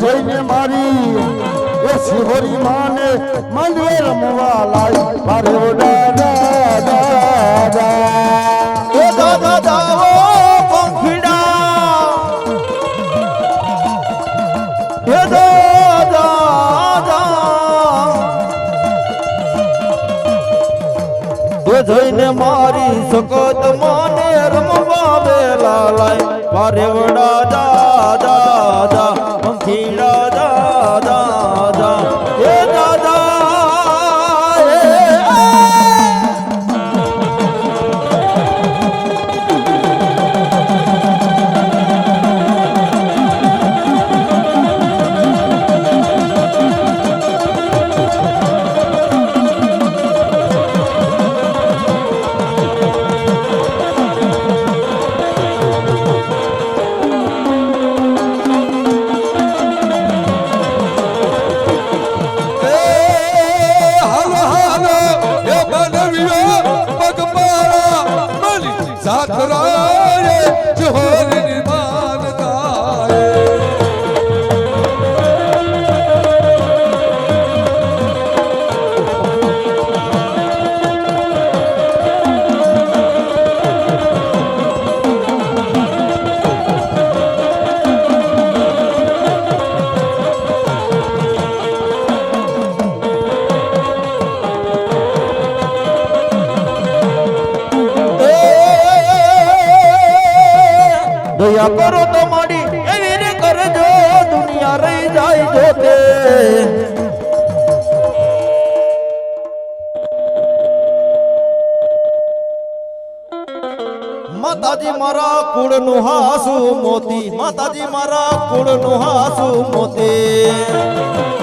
જોઈને મારી એ શિહોરી માને મંદિર રમવા લાઈ મારે ઓ દાદા દાદા એ દાદા દાવો પંખીડા. એ દાદા જોઈને મારી સકત માને રમવા વેલા લાય. મારે દાદા. দক্ষিণ માતાજી મારા કુળનું હાસુ મોતી. માતાજી મારા કુળનું હાસુ મોતી.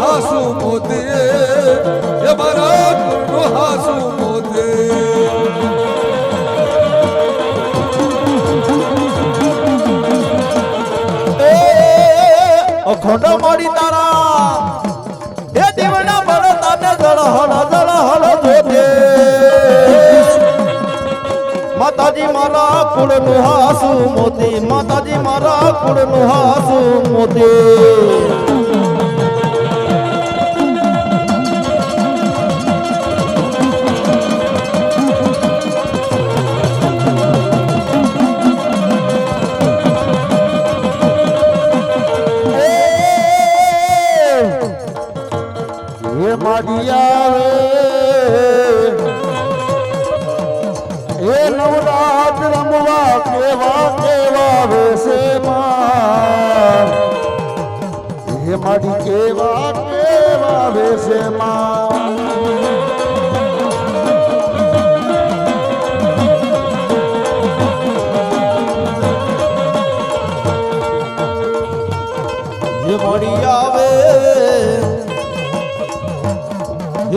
હાસુ મોતે એ મારા કુળનું હાસુ મોતે એ મોડી તારા, એ દેવના બળતા ને જળ હળ જળ હળ જોતે માતાજી મારા કુળનું હાસુ મોતી માતાજી મારા કુળનું હાસુ મોતી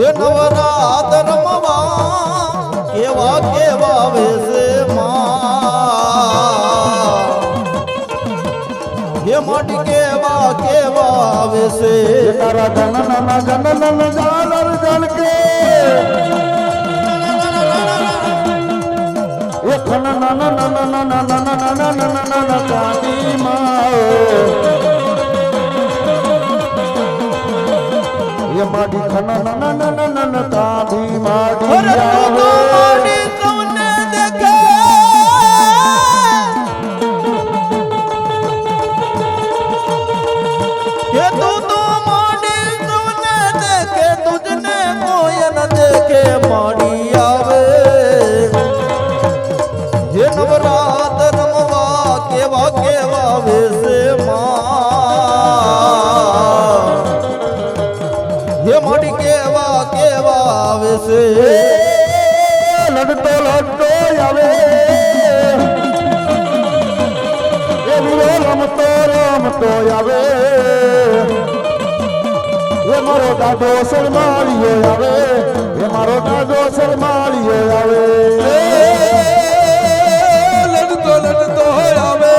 હે નવરાત રમવા કેવા કેવા વેસે હે મટ કેવા કેવા વેસે તારા ધન નન જન નન જાનર જન કે. એ ખન નન નન નન નન નન નન નન ચાંદી માઓ માડી ખન નન નન નન કાંડી માડી એ મારો દાદો શરમાળીએ આવે, એ મારો દાદો શરમાળીએ આવે. લડતો લડતો આવે.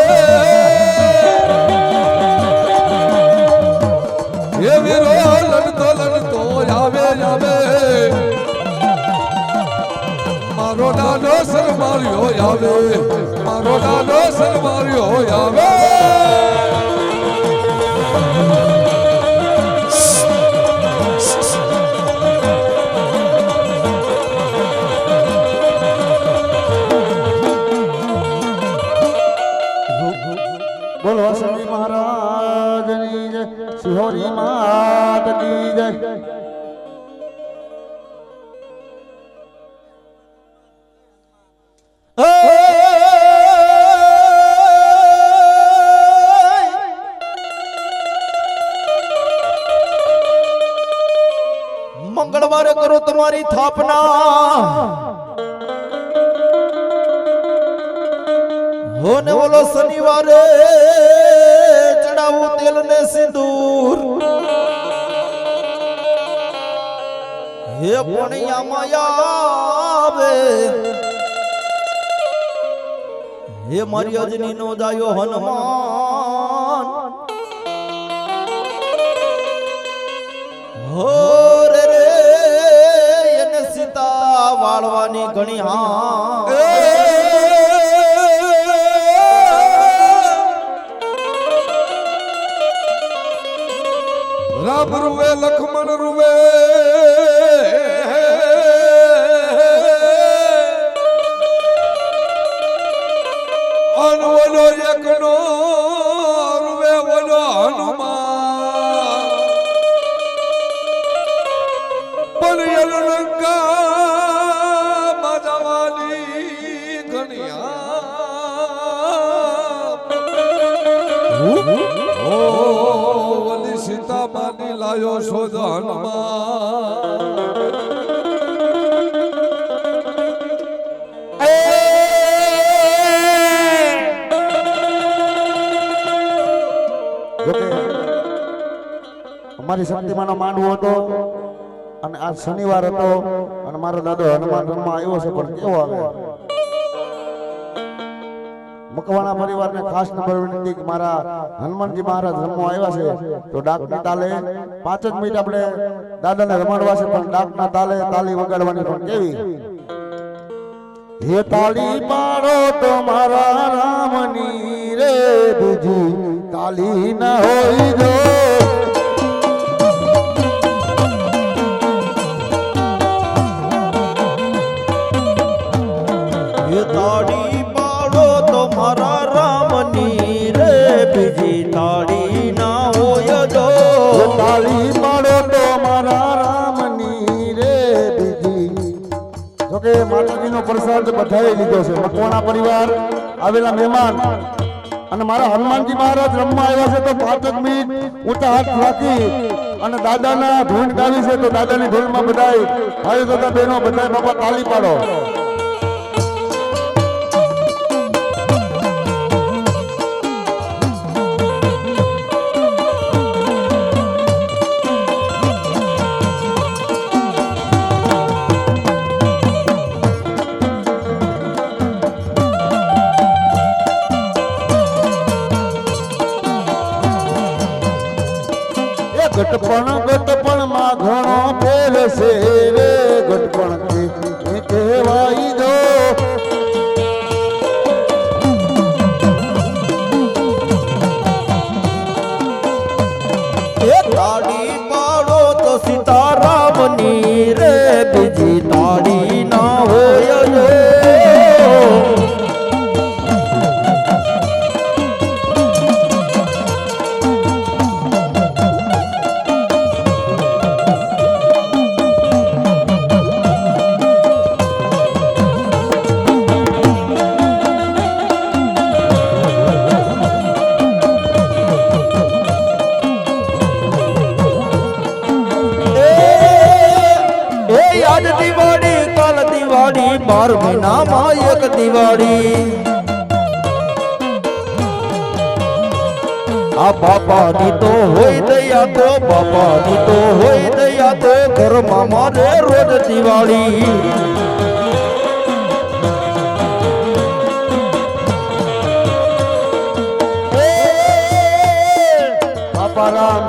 એ વીરો લડતો લડતો આવે મારો દાદો સરમાર્યો આવે. મારો દાદો સરમાર્યો આવે. બોલો શનિ મહારાજની જય, શિહોરી માત કી જય. મંગળવારે કરો તમારી થાપના. હો ને ઓલો શનિવારે ને સિંદૂર. હે પણિયામાં આવે હે મારી અજની નો જાયો હનુમાન. હો રે રે, એને સીતા વાળવાની ઘણી હા રામ રૂવે લખમણ રૂવે. અનવનો એકનો લાયો શોધ અમારી શક્તિમાનો માંડવો હતો અને આજ શનિવાર હતો અને મારો દાદો હનુમાન રમવા આવ્યો છે પણ કેવો આવે? મકવાણા પરિવારને ખાસ નંબર વિનંતી કે મારા હનુમાનજી મહારાજ રમવા આવ્યા છે, તો ડાકની તાલે પાંચ જ મિનિટ આપણે દાદાને રમાડવા છે, પણ ડાકના તાલે તાલી વગાડવાની પણ કેવી? હે તાળી પાડો તો મારા રામની રે, બીજી તાલી ના હોય જો. મારા રામની રે બીજી તાળી ના હોય જો તાળી મારો તો મારા રામની રે બીજી. જોકે માતાજીનો પ્રસાદ બધાએ લીધો છે. મકવાણા પરિવાર, આવેલા મહેમાન અને મારા હનુમાનજી મહારાજ રમવા આવ્યા છે તો પાંચ જ મિનિટ ઊંચા હાથ રાખી અને દાદાના ધૂન ગાવી છે તો દાદાની ધૂનમાં બધાય ભાઈ તથા બહેનો બધાય બાપા તાલી પાડો. से બાપાની તો હોય દયા તો, બાપાની તો હોય દયા તો, ઘરમાં મારે રોજ દિવાળી. બાપા રામ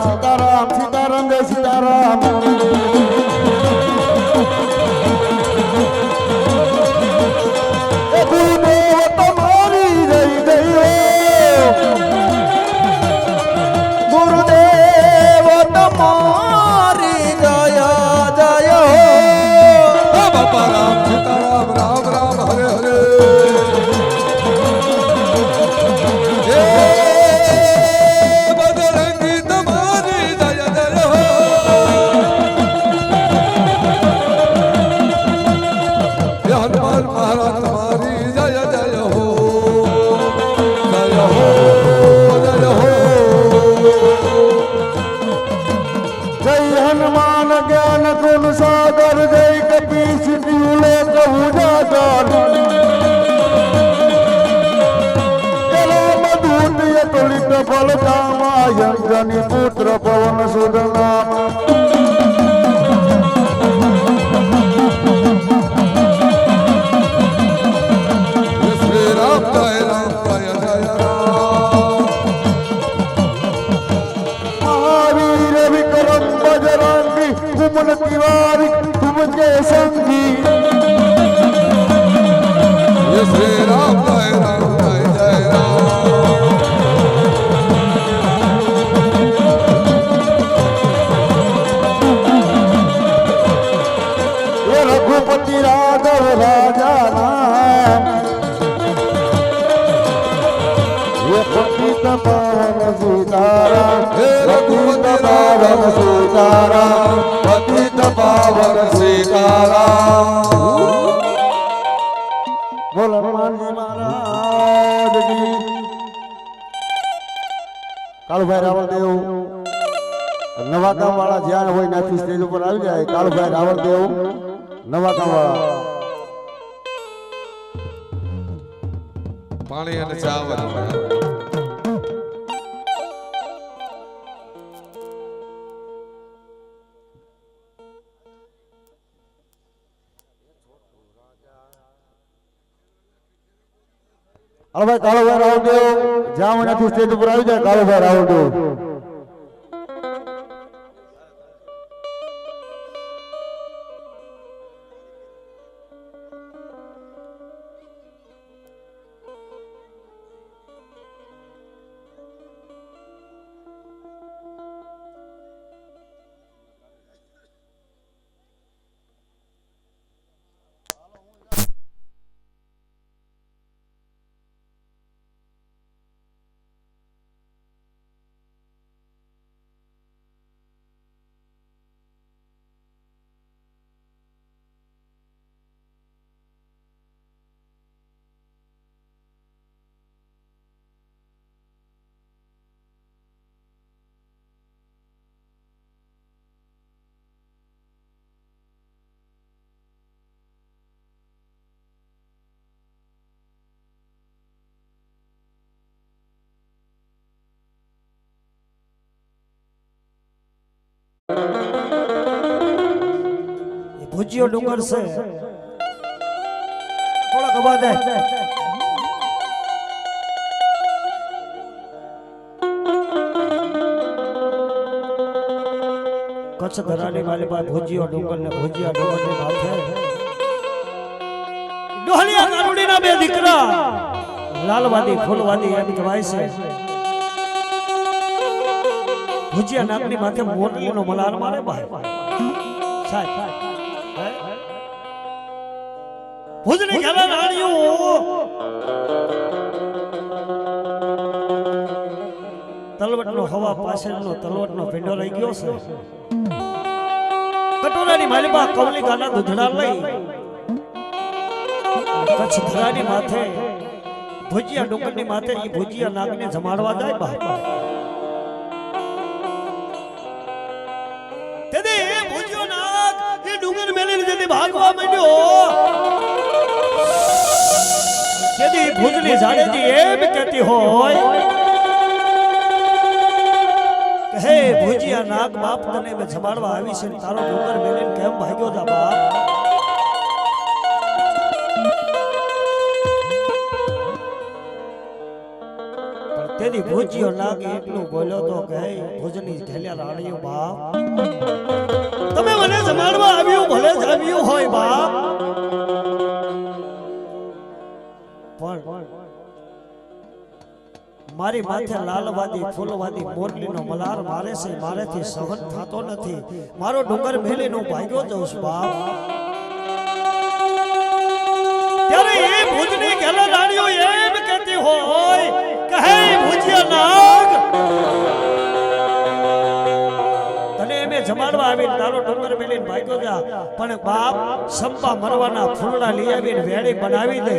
રઘુવન સીતારામ હે રઘુવન પાવન સીતારામ પતિત પાવન સીતારામ બોલ હનુમાનજી મહારાજ કી કાળુભાઈ રાવળદેવ નવા ગામ વાળા. જ્યાં હોય નાખી સ્ટેજ ઉપર આવી જાય કાળુભાઈ રાવળદેવ નવા ગામ વાળા પાણી અને ચાવલ ચા ભાઈ કાળુભાઈ કાળુભાઈ રાવળદેવ જ્યાં મને સ્ટેજ ઉપર આવી જાય કાળુભાઈ રાવળદેવ એ ભુજિયો ડુંગર છે. થોડાક અવાજ. કચ્છ ધરાની મારી પાસે ભુજિયો ડુંગર ને ભુજિયા ડુંગરની માથે. ડોહલિયા કાનુડીના બે દીકરા. લાલવાદી, ફૂલવાદી એમ કહેવાય છે. ભુજિયા નાગની માથે મોરલીનો મલાર મારે ભાઈ સાહેબ ભુજની ઘરે રાણીઓ. તલવટનો હવા પાછળનો તલવટનો ભીંડો રહી ગયો છે. કટોરાની માલિબા કવલિકાના દૂધડા લઈ કચ્છ ધરાની માથે ભુજિયા ડુંગરની માથે એ ભુજિયા નાગને જમાડવા જાય બા ભુજની જાડેજી એમ કહેતી હોય હે ભુજિયા નાગ બાપ તને મેં જમાડવા આવી છે તારો ડુંગર મેલીને કેમ ભાગ્યો તા બાપ? તેથી ભુજિયો નાગ એટલું બોલ્યો તો કે ભુજની ઘેલ્યા રાણીઓ બાપ, તમે મને જમાડવા આવ્યું, ભલે જ આવ્યું હોય બાપ. પણ મારી માથે લાલવાદી, ફૂલવાદી, મોરલીનો મલાર મારે છે, મારેથી સહન થતો નથી. મારો ડુંગર મેલીનો ભાગ્યો જઉં છું, બાપ. જમાડવા આવીને તારો ડુંગર ભાગ્યો જા. પણ બાપ, સંપા મરવાના ફૂલડા લઈ આવીને વેડી બનાવી દે.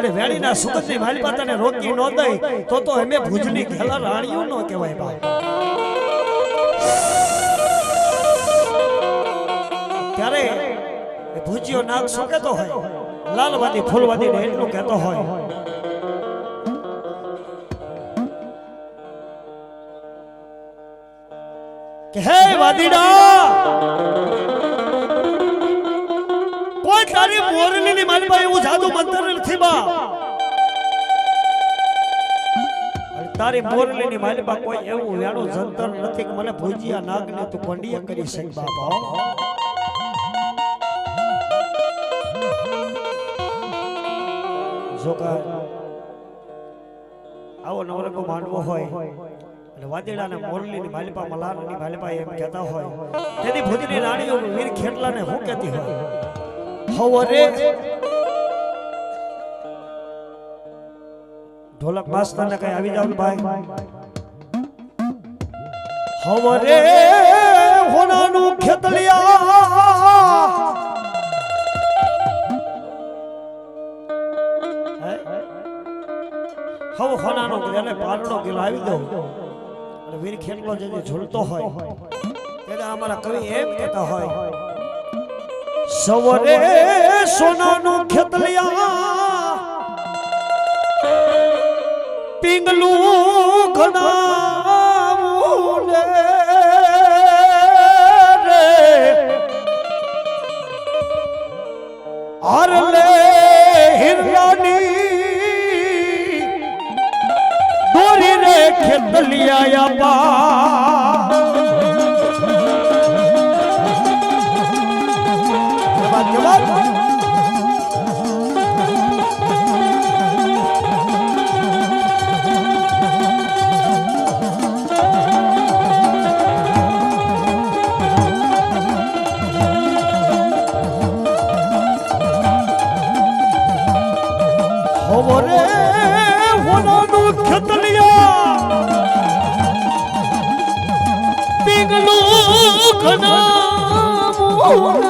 અને વેણીના સુગંધની માલિપા તને રોકી ન દઈ, તો તો એમે ભુજની ઘેલા રાણીઓ ન કહેવાય બાપ. ત્યારે ભુજિયો નાગ શું હોય? લાલવાદી ફૂલવાદી ને એટલું કહેતો હોય. કે હે વાદીડા! કોઈ તારી મોરલીની માલમાં એવું જાદુ મંત્ર નથી મોરલી ની તારી માલમાં કોઈ એવું વેણું જંતર નથી કે મને ભૂજિયા નાગ ને તું કંડિયા કરી શક, બાપા જોકા આવો નવરંગો માંડવો હોય અને વાદીડાને મોરલીની મલારની માલિપા એમ કહેતા હોય તેથી ભુજની રાણીઓ વીર ખેટલાને હું કહેતી હોય? હવરે ઢોલક માસ્તરને કઈ આવી જાવ ભાઈ? હવરે હોનાનું ખેતલિયા? હવ હોનાનો એને પારણો ગિલાવી દો અને વીર ખેતલો જે ઝૂલતો હોય ત્યારે અમારા કવિ એમ કહેતા હોય, સવરે સોનાનું ખેતલિયા. પિંગલું ઘણાવું ને રે. આરલે હિરલાની દોરી રે ખેતલિયા પા પીગલું